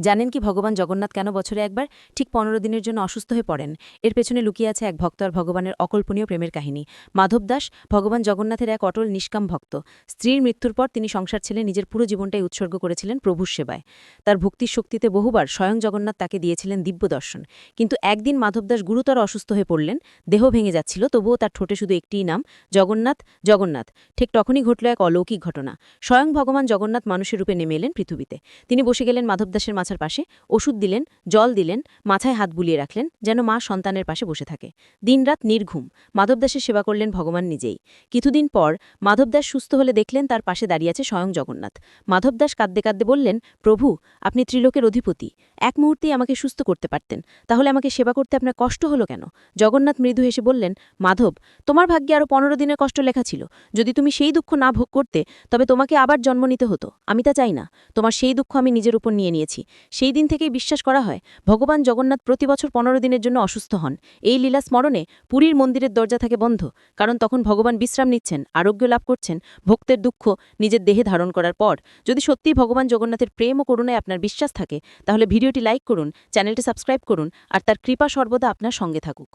জানেন কি ভগবান জগন্নাথ কেন বছরে একবার? ঠিক পনেরো দিনের জন্য অসুস্থ হয়ে পড়েন। এর পেছনে লুকিয়ে আছে এক ভক্ত আর ভগবানের অকল্পনীয় প্রেমের কাহিনী। মাধব দাস, ভগবান জগন্নাথের এক অটল নিষ্কাম ভক্ত। স্ত্রীর মৃত্যুর পর তিনি সংসার ছেলে নিজের পুরো জীবনটাই উৎসর্গ করেছিলেন প্রভুর সেবায়। তার ভক্তির শক্তিতে বহুবার স্বয়ং জগন্নাথ তাকে দিয়েছিলেন দিব্য দর্শন। কিন্তু একদিন মাধব দাস গুরুতর অসুস্থ হয়ে পড়লেন, দেহ ভেঙে যাচ্ছিল, তবুও তার ঠোঁটে শুধু একটিই নাম, জগন্নাথ জগন্নাথ। ঠিক তখনই ঘটল এক অলৌকিক ঘটনা। স্বয়ং ভগবান জগন্নাথ মানুষের রূপে নেমে এলেন পৃথিবীতে। তিনি বসে গেলেন মাধব দাসের মাছার পাশে ওষুধ দিলেন, জল দিলেন, মাথায় হাত বুলিয়ে রাখলেন যেন মা সন্তানের পাশে বসে থাকে। দিনরাত নির্ঘুম। মাধবদাসের সেবা করলেন ভগবান নিজেই। কিছুদিন পর মাধবদাস সুস্থ হলে দেখলেন তার পাশে দাঁড়িয়ে আছে স্বয়ং জগন্নাথ। মাধবদাস কাঁদতে কাঁদতে বললেন, প্রভু, আপনি ত্রিলোকের অধিপতি। এক মুহূর্তেই আমাকে সুস্থ করতে পারতেন। তাহলে আমাকে সেবা করতে আপনার কষ্ট হলো কেন? জগন্নাথ মৃদু হেসে বললেন, মাধব, তোমার ভাগ্যে আরও পনেরো দিনের কষ্ট লেখা ছিল। যদি তুমি সেই দুঃখ না ভোগ করতে, তবে তোমাকে আবার জন্ম নিতে হতো। আমি তা চাই না। তোমার সেই দুঃখ আমি নিজের উপর নিয়ে নিয়েছি। সেই দিন থেকেই বিশ্বাস করা হয়, ভগবান জগন্নাথ প্রতি বছর পনেরো দিনের জন্য অসুস্থ হন। এই লীলা স্মরণে পুরীর মন্দিরের দরজা থাকে বন্ধ, কারণ তখন ভগবান বিশ্রাম নিচ্ছেন, আরোগ্য লাভ করছেন, ভক্তের দুঃখ নিজের দেহে ধারণ করার পর। যদি সত্যিই ভগবান জগন্নাথের প্রেম ও করুণায় আপনার বিশ্বাস থাকে, তাহলে ভিডিওটি লাইক করুন, চ্যানেলটি সাবস্ক্রাইব করুন, আর তার কৃপা সর্বদা আপনার সঙ্গে থাকুক।